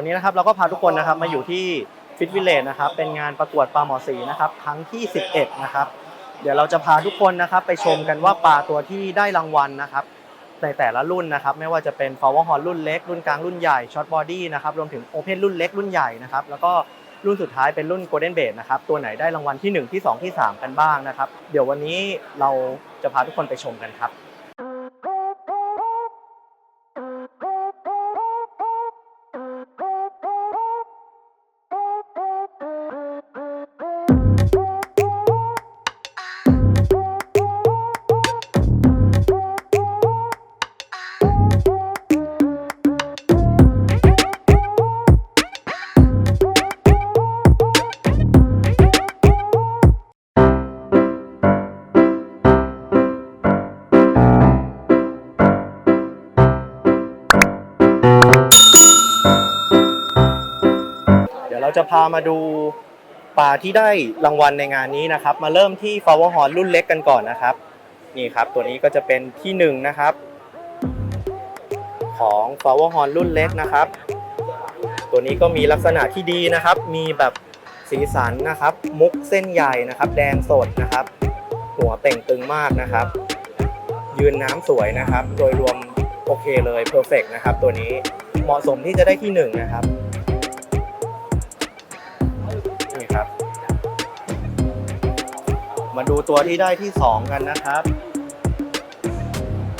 วันนี้นะครับเราก็พาทุกคนนะครับมาอยู่ที่ฟิตวิลเลจนะครับเป็นงานประกวดปลาหมอสีนะครับครั้งที่ 11 นะครับ เดี๋ยวเราจะพาทุกคนนะครับไปชมกันว่าปลาตัวที่ได้รางวัลนะครับในแต่ละรุ่นนะครับไม่ว่าจะเป็นฟาวเวอร์ฮอลรุ่นเล็กรุ่นกลางรุ่นใหญ่ช็อตบอดี้นะครับรวมถึงโอเพนรุ่นเล็กรุ่นใหญ่นะครับแล้วก็รุ่นสุดท้ายเป็นรุ่นโกลเด้นเบดนะครับตัวไหนได้รางวัลที่ 1 ที่ 2 ที่ 3 กันบ้างนะครับ เดี๋ยววันนี้เราจะพาทุกคนไปชมกันครับ จะพามาดูปลาที่ได้รางวัลในงานนี้นะครับ มาเริ่มที่ฟาวเวอร์ฮอร์รุ่นเล็กกันก่อนนะครับ นี่ครับ ตัวนี้ก็จะเป็นที่หนึ่งนะครับ ของฟาวเวอร์ฮอร์รุ่นเล็กนะครับ ตัวนี้ก็มีลักษณะที่ดีนะครับ มีแบบสีสันนะครับ มุกเส้นใหญ่นะครับ แดงสดนะครับ หัวเต่งตึงมากนะครับ ยืนน้ำสวยนะครับ โดยรวมโอเคเลยเพอร์เฟกนะครับ ตัวนี้เหมาะสมที่จะได้ที่หนึ่งนะครับ มาดูตัวที่ได้ที่ 2 กันนะครับ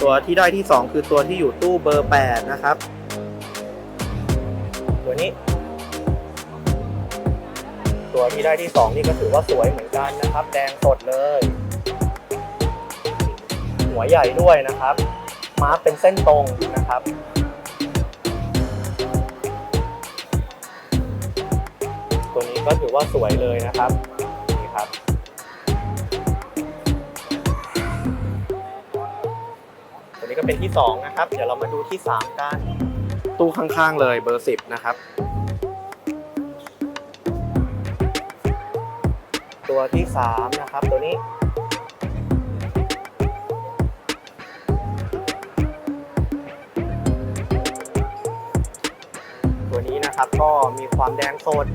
ตัวที่ได้ที่ 2 คือตัวที่อยู่ตู้เบอร์ 8 นะครับ ตัวนี้ ตัวที่ได้ที่ 2 นี่ก็ถือว่าสวยเหมือนกันนะครับ แดงสดเลย หัวใหญ่ด้วยนะครับ มาร์คเป็นเส้นตรงนะครับตัวนี้ก็ถือว่าสวยเลยนะครับ นี่ครับ ก็เป็นที่ 2 นะครับ เดี๋ยวเรามาดูที่ 3 กัน ตู้ข้างๆเลยเบอร์ 10 นะครับ ตัวที่ 3 นะครับ ตัวนี้ ตัวนี้นะครับก็มีความแดงสด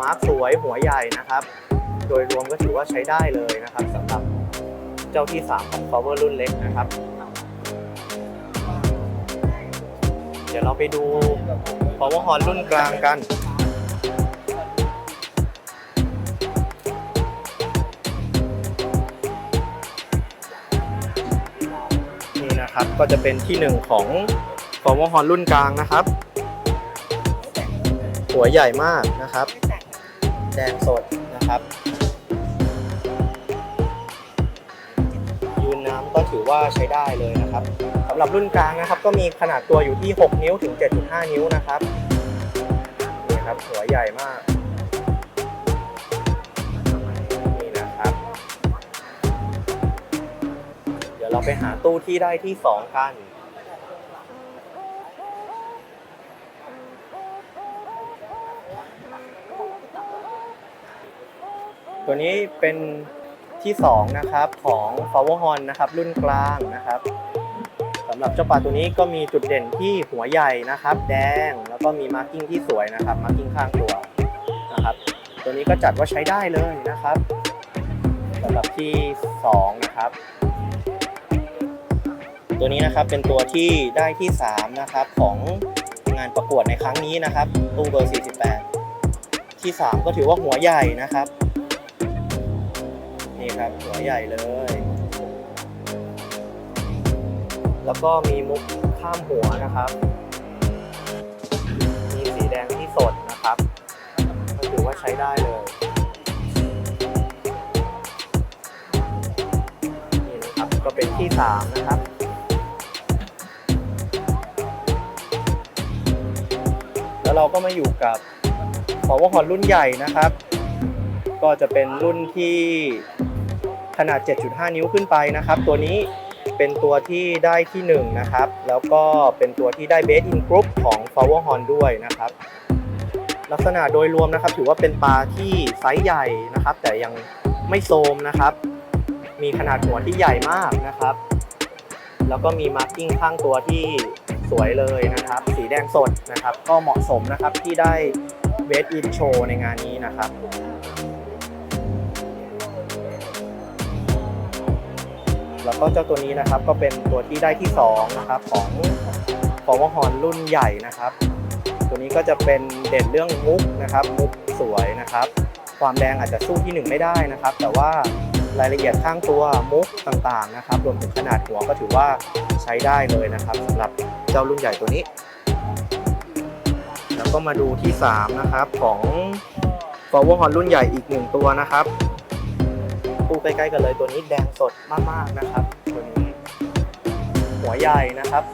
มาร์คสวยหัวใหญ่นะครับ โดยรวมก็ถือว่าใช้ได้เลยนะครับสำหรับเจ้าที่ 3 ของ Power รุ่นเล็กนะครับ เดี๋ยวเราไปดู Power Horn รุ่นกลางกัน นี่นะครับก็จะเป็นที่หนึ่งของ Power Horn รุ่นกลางนะครับ หัวใหญ่มากนะครับ แดงสดนะครับ ก็ถือว่าใช้ได้เลยนะครับสำหรับรุ่นกลางนะครับ ก็มีขนาดตัวอยู่ที่ 6 นิ้วถึง 7.5 นิ้วนะครับนี่ครับหัวใหญ่มากนี่นะครับ เดี๋ยวเราไปหาตู้ที่ได้ที่ 2 กันตัวนี้เป็น ที่ 2 นะครับของ Power Horn นะครับรุ่นกลางนะครับสำหรับเจ้าปลาตัวนี้ก็มีจุดเด่นที่หัวใหญ่นะครับ แดงแล้วก็มีมาร์กิ้งที่สวยนะครับมาร์กิ้งข้างตัวนะครับ ตัวนี้ก็จัดว่าใช้ได้เลยนะครับสำหรับที่2นะครับตัวนี้นะครับเป็นตัวที่ได้ที่3นะครับของงานประกวดในครั้งนี้นะครับตู้เบอร์ 48 ที่ 3 ก็ถือว่าหัวใหญ่นะครับ นี่ครับหัวใหญ่เลย แล้วก็มีมุกข้ามหัวนะครับ มีสีแดงที่สดนะครับก็ถือว่าใช้ได้เลยนี่นะครับก็เป็นที่3นะครับแล้วเราก็มาอยู่กับ Power Horn รุ่นใหญ่นะครับ ก็จะเป็นรุ่นที่ ขนาด 7.5 นิ้วขึ้นไปนะครับ ตัวนี้เป็นตัวที่ได้ที่1นะครับ แล้วก็เป็นตัวที่ได้ Base in Group ของ Power Horn ด้วยนะครับ ลักษณะโดยรวมนะครับ ถือว่าเป็นปลาที่ไซส์ใหญ่นะครับ แต่ยังไม่โซมนะครับ มีขนาดหัวที่ใหญ่มากนะครับ แล้วก็มีมาร์กิ้งข้างตัวที่สวยเลยนะครับ สีแดงสดนะครับ ก็เหมาะสมนะครับที่ได้เบสอินโชในงานนี้นะครับ แล้วก็เจ้าตัวนี้นะครับก็เป็นตัวที่ได้ที่2นะครับของฟอร์มฮอนรุ่นใหญ่นะครับ ตัวนี้ก็จะเป็นเด่นเรื่องมุกนะครับ มุกสวยนะครับ ความแรงอาจจะสู้ที่ 1 ไม่ได้นะครับ แต่ว่ารายละเอียดข้างตัวมุกต่างๆนะครับ รวมถึงขนาดหัวก็ถือว่าใช้ได้เลยนะครับสำหรับเจ้ารุ่นใหญ่ตัวนี้ แล้วก็มาดูที่ 3 นะครับของ f o r w a r d รุ่นใหญ่อีกหนึ่งตัวนะครับ ตู้ใกล้ๆกันเลยตัวนี้แดงสดมากๆนะครับ ตัวนี้ หัวใหญ่นะครับ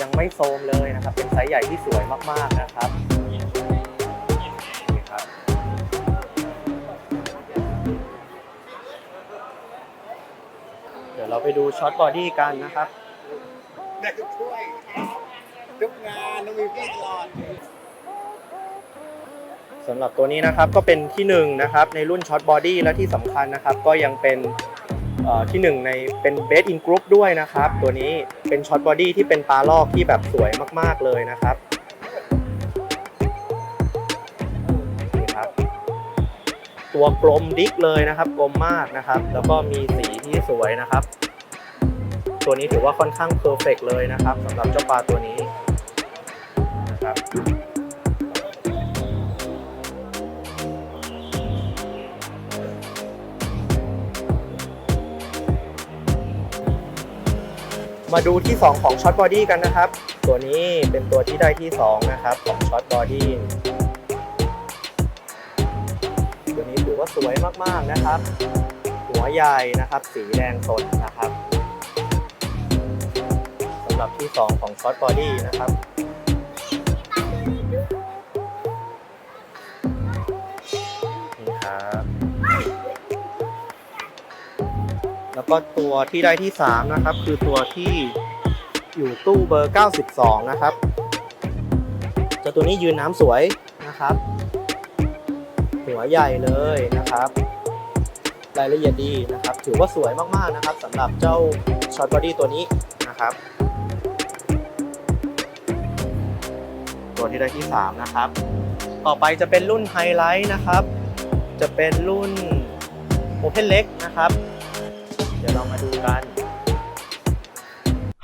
ยังไม่โซมเลยนะครับ เป็นไซส์ใหญ่ที่สวยมากๆนะครับนี่ครับ เดี๋ยวเราไปดูช็อตบอดี้กันนะครับได้ทุกถ้วยทุกงานต้องมีพี่ตลอด สำหรับตัวนี้นะครับก็เป็นที่หนึ่งนะครับในรุ่นช็อตบอดี้และที่สำคัญนะครับก็ยังเป็นที่หนึ่งในเป็นเบสอินกรุ๊ปด้วยนะครับ ตัวนี้เป็นช็อตบอดี้ที่เป็นปลาลอกที่แบบสวยมาก ๆเลยนะครับนี่ครับ ตัวกลมดิกเลยนะครับกลมมากนะครับ แล้วก็มีสีที่สวยนะครับ ตัวนี้ถือว่าค่อนข้างเพอร์เฟกเลยนะครับสำหรับเจ้าปลาตัวนี้นะครับ มาดูที่ 2 ของช็อตบอดี้กันนะครับ ตัวนี้เป็นตัวที่ได้ที่ 2 นะครับ ของช็อตบอดี้ตัวนี้ถือว่าสวยมากๆนะครับ หัวใหญ่นะครับ สีแดงสดนะครับสำหรับที่ 2 ของช็อตบอดี้นะครับ แล้วก็ตัวที่ได้ที่ 3 นะครับ คือตัวที่อยู่ตู้เบอร์ 92 นะครับเจ้าตัวนี้ยืนน้ำสวยนะครับ หัวใหญ่เลยนะครับรายละเอียดดีนะครับ ถือว่าสวยมากๆนะครับสำหรับเจ้าช็อตบอดี้ตัวนี้นะครับ ตัวที่ได้ที่ 3 นะครับ ต่อไปจะเป็นรุ่นไฮไลท์นะครับ จะเป็นรุ่นโอเพนเล็กนะครับ เดี๋ยวเรามาดูกัน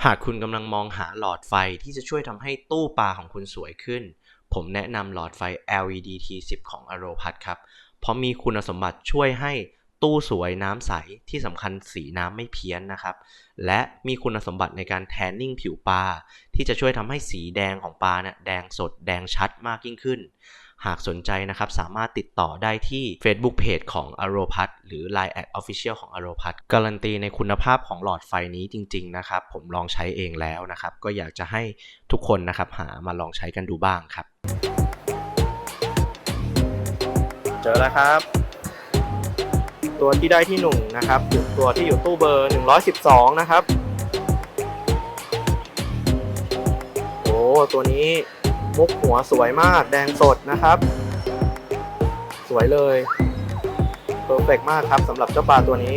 หากคุณกำลังมองหาหลอดไฟที่จะช่วยทำให้ตู้ปลาของคุณสวยขึ้น ผมแนะนำหลอดไฟ LED T10 ของ a r o p a t ครับ เพราะมีคุณสมบัติช่วยให้ตู้สวยน้ำใสที่สำคัญสีน้ำไม่เพี้ยนนะครับ และมีคุณสมบัติในการแทนนิ่งผิวปลาที่จะช่วยทำให้สีแดงของปลาเนี่ยแดงสดแดงชัดมากยิ่งขึ้น หากสนใจนะครับสามารถติดต่อได้ที่ Facebook Page ของ a r o p a t หรือ Line Ad Official ของ a r o p a t การันตีในคุณภาพของหลอดไฟนี้จริง ๆ นะครับ ผมลองใช้เองแล้วนะครับ ก็อยากจะให้ทุกคนนะครับหามาลองใช้กันดูบ้างครับ เจอแล้วครับ ตัวที่ได้ที่หนึ่งนะครับอยู่ตัวที่อยู่ตู้เบอร์ 112 นะครับโอ้ตัวนี้ มุกหัวสวยมากแดงสดนะครับ สวยเลยเพอร์เฟกมากครับสำหรับเจ้าปลาตัวนี้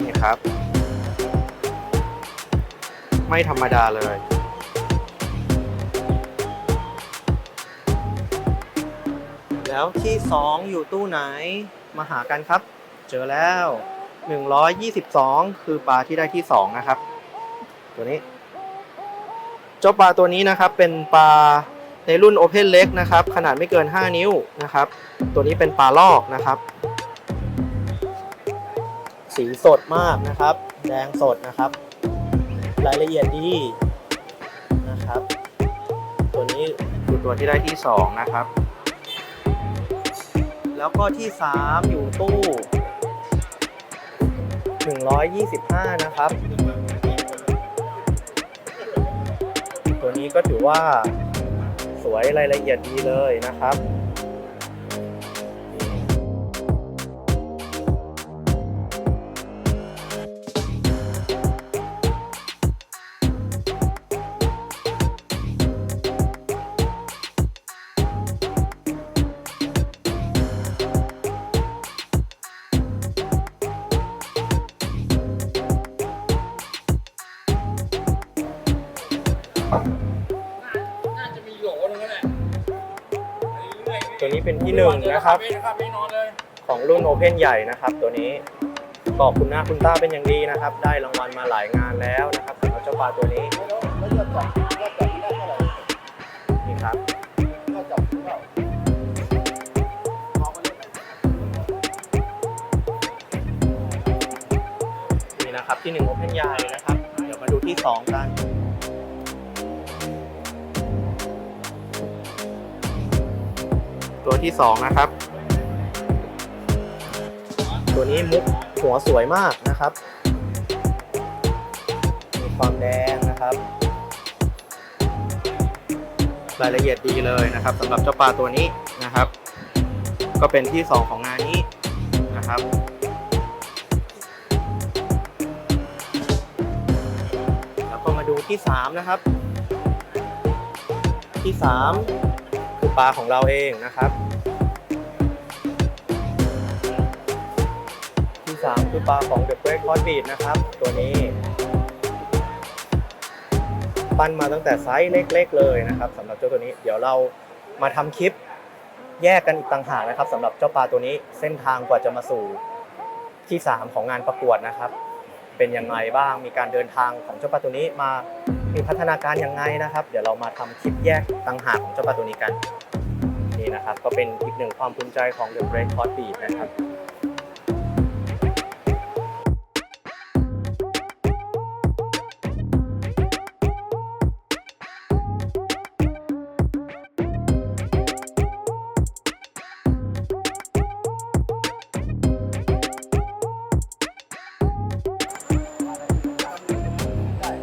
นี่ครับ ไม่ธรรมดาเลยแล้วที่ 2 อยู่ตู้ไหนมาหากันครับ เจอแล้ว 122 คือปลาที่ได้ที่ 2 นะครับ ตัวนี้ เจ้าปลาตัวนี้นะครับเป็นปลาในรุ่น Open Leg นะครับ ขนาดไม่เกิน 5 นิ้วนะครับ ตัวนี้เป็นปลาลอกนะครับ สีสดมากนะครับ แดงสดนะครับ รายละเอียดดีนะครับ ตัวนี้คือตัวที่ได้ที่ 2 นะครับ แล้วก็ที่ 3 อยู่ตู้ 125 นะครับ ตัวนี้ก็ถือว่าสวยรายละเอียดดีเลยนะครับ ตัวนี้เป็นที่หนึ่งนะครับของรุ่นโอเพนใหญ่นะครับ ตัวนี้บอกคุณหน้าคุณตาเป็นอย่างดีนะครับ ได้รางวัลมาหลายงานแล้วนะครับสำหรับเจ้าปลาตัวนี้แล้วจะจับจะจับได้เท่าไหร่นี่ครับจะจับเท่านี่นะครับที่หนึ่งโอเพนใหญ่นะครับ เดี๋ยวมาดูที่สองกัน ตัวที่สองนะครับ ตัวนี้มุกหัวสวยมากนะครับ มีความแดงนะครับ รายละเอียดดีเลยนะครับสำหรับเจ้าปลาตัวนี้นะครับ ก็เป็นที่สองของงานนี้นะครับแล้วก็มาดูที่3นะครับ ที่3คือ ปลาของเราเองนะครับที่ 3 คือปลาของ The Great c o d Beat นะครับ ตัวนี้ ปั้นมาตั้งแต่ไซส์เล็กๆเลยนะครับสำหรับเจ้าตัวนี้เดี๋ยวเรามาทำคลิปแยกกันอีกต่างหากนะครับสำหรับเจ้าปลาตัวนี้เส้นทางกว่าจะมาสู่ที่ 3 ของงานประกวดนะครับ เป็นยังไงบ้างมีการเดินทางของเจ้าปลาตัวนี้มามีพัฒนาการยังไงนะครับ เดี๋ยวเรามาทำคลิปแยกต่างหากของเจ้าปลาตัวนี้กัน นี่นะครับ ก็เป็นอีกหนึ่งความภูมิใจของ The Great c o d Beat นะครับ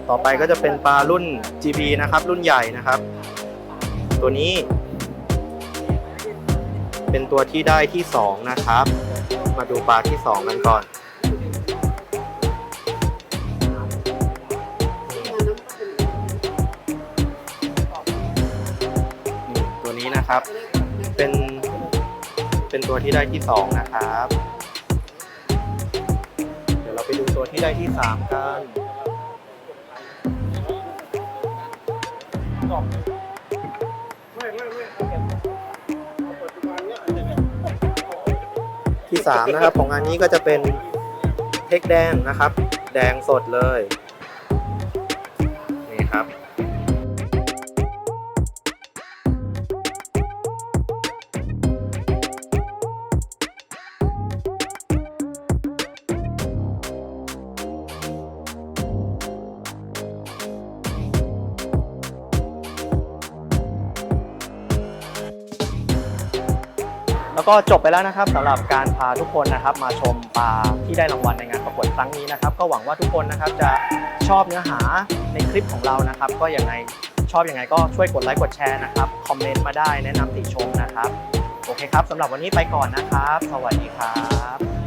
ต่อไปก็จะเป็นปลารุ่น GB นะครับ รุ่นใหญ่นะครับ ตัวนี้ เป็นตัวที่ได้ที่ 2 นะครับ มาดูปลาที่ 2 กันก่อน ตัวนี้นะครับ เป็น เป็นตัวที่ได้ที่ 2 นะครับ เดี๋ยวเราไปดูตัวที่ได้ที่ 3 กัน ที่3นะครับของงานนี้ก็จะเป็นเทคแดงนะครับ แดงสดเลย นี่ครับ แล้วก็จบไปแล้วนะครับสำหรับการพาทุกคนนะครับมาชมปลาที่ได้รางวัลในงานประกวดครั้งนี้นะครับ ก็หวังว่าทุกคนนะครับจะชอบเนื้อหาในคลิปของเรานะครับ ก็อย่างไรชอบอยังไงก็ช่วยกดไลค์กดแชร์นะครับคอมเมนต์มาได้แนะนำติชมนะครับ โอเคครับสำหรับวันนี้ไปก่อนนะครับ สวัสดีครับ